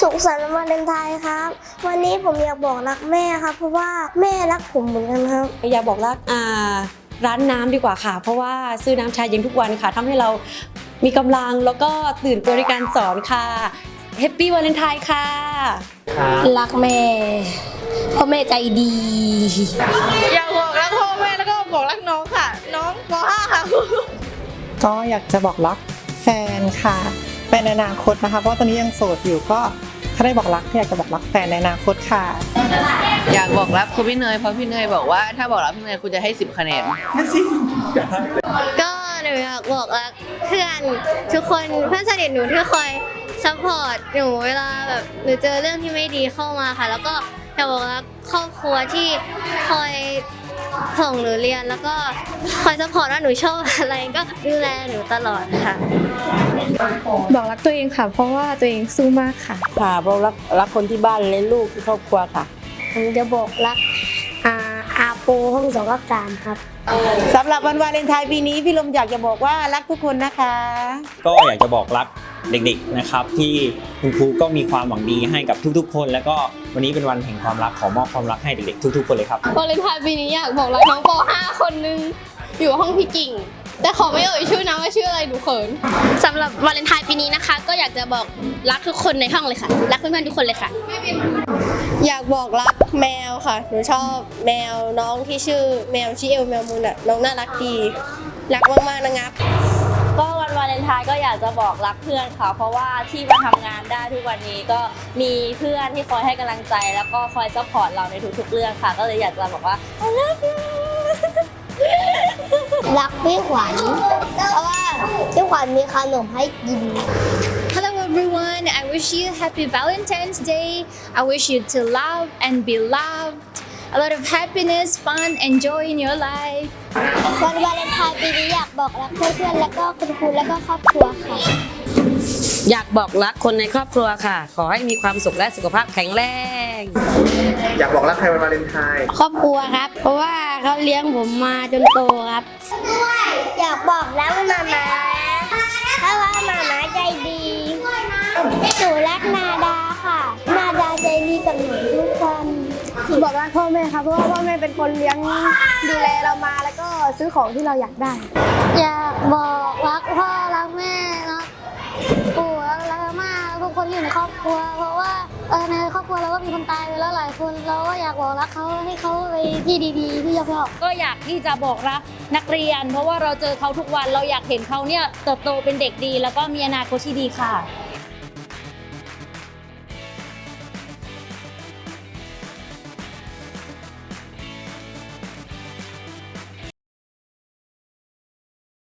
สุขสันต์วาเลนไทน์ครับ วันนี้ผมอยากบอกรักแม่ครับ เพราะว่าแม่รักผมเหมือนกันครับ อยากบอกรักอ่าร้านน้ำดีกว่าค่ะ เพราะว่าซื้อน้ำชาเย็นทุกวันค่ะทำให้เรามีกำลังแล้วก็ตื่นตัวในการสอนค่ะแฮปปี้วาเลนไทน์ค่ะ รักแม่เพราะแม่ใจดี อยากบอกรักพ่อแม่แล้วก็บอกรักน้องค่ะ น้องป .5 ค่ะ ก็อยากจะบอกรักแฟนค่ะแฟนในอนาคตนะคะ เพราะว่าตอนนี้ยังโสดอยู่ก็ ถ้าได้บอกรักก็อยากจะบอกรักแฟนในอนาคตค่ะ อยากบอกรักคุณพี่เนยเพราะพี่เนยบอกว่าถ้าบอกรักพี่เนยคุณจะให้10คะแนนก็หนูอยากบอกรักเพื่อนทุกคนเพื่อนสนิทหนูที่คอยซัพพอร์ตหนูเวลาแบบหนูเจอเรื่องที่ไม่ดีเข้ามาค่ะ แล้วก็อยากบอกรักครอบครัวที่คอย ส่งหนูเรียนแล้วก็คอยซัพพอร์ตว่าหนูชอบอะไรก็ดูแลหนูตลอดค่ะ บอกรักตัวเองค่ะ เพราะว่าตัวเองสู้มากค่ะ ค่ะเพราะรักรักคนที่บ้านและลูกที่ครอบครัวค่ะ ผมจะบอกรักอาอาโปห้องสองกับสามครับ สำหรับวันวาเลนไทน์ปีนี้พี่ลมอยากจะบอกว่ารักทุกคนนะคะ ก็อยากจะบอกรัก เด็กๆนะครับ ที่คุณครูก็มีความหวังดีให้กับทุกๆ คน แล้วก็วันนี้เป็นวันแห่งความรักขอมอบความรักให้เด็กๆทุก ๆ คนเลยครับวาเลนไทน์ปีนี้อยากบอกรักน้องป .5 คนนึงอยู่ห้องพี่กิ่ง แต่ขอไม่เอ่ยชื่อนะว่าชื่ออะไรหนูเขินสำหรับวาเลนไทน์ปีนี้นะคะ ก็อยากจะบอกรักทุกคนในห้องเลยค่ะ รักเพื่อนๆทุกคนเลยค่ะ อยากบอกรักแมวค่ะ หนูชอบแมวน้องที่ชื่อแมวชิเอลแมวมูนอะน้องน่ารักดี รักมากๆนะงับก็ วันวาเลนไทน์ก็อยากจะบอกรักเพื่อนค่ะ เพราะว่าที่มาทำงานได้ทุกวันนี้ก็มีเพื่อนที่คอยให้กำลังใจ แล้วก็คอยซัพพอร์ตเราในทุกๆเรื่องค่ะ ก็เลยอยากจะบอกว่า I love you รักพี่ขวัญเพราะว่าพี่ขวัญมีขนมให้กิน Hello everyone I wish you happy Valentine's Day I wish you to love and be loved a lot of happiness fun and joy in your life วันวาเลนไทน์ปีนี้อยากบอกรักเพื่อนๆ แล้วก็คุณครูแล้วก็ครอบครัวค่ะ อยากบอกรักคนในครอบครัวค่ะ ขอให้มีความสุขและสุขภาพแข็งแรง อยากบอกรักใครวันวาเลนไทน์ครอบครัวครับ เพราะว่าเขาเลี้ยงผมมาจนโตครับ อยากบอกรักมามาเพราะว่ามามาใจดีหนูรักนาดาค่ะ นาดาใจดีกับหนูทุกคน บอกรักพ่อแม่ค่ะเพราะว่าพ่อแม่เป็นคนเลี้ยงดูแลเรามาแล้วก็ซื้อของที่เราอยากได้ อยากบอกรักพ่อรักแม่รักปู่รักรักอาม่าทุกคนที่อยู่ในครอบครัว เพราะว่าเออในครอบครัวเราก็มีคนตายไปแล้วหลายคนเราก็อยากบอกรักเขาให้เขาไปที่ดีๆที่ชอบๆก็อยากที่จะบอกรักนักเรียน เพราะว่าเราเจอเขาทุกวันเราอยากเห็นเขาเนี่ยเติบโตเป็นเด็กดี แล้วก็มีอนาคตที่ดีค่ะ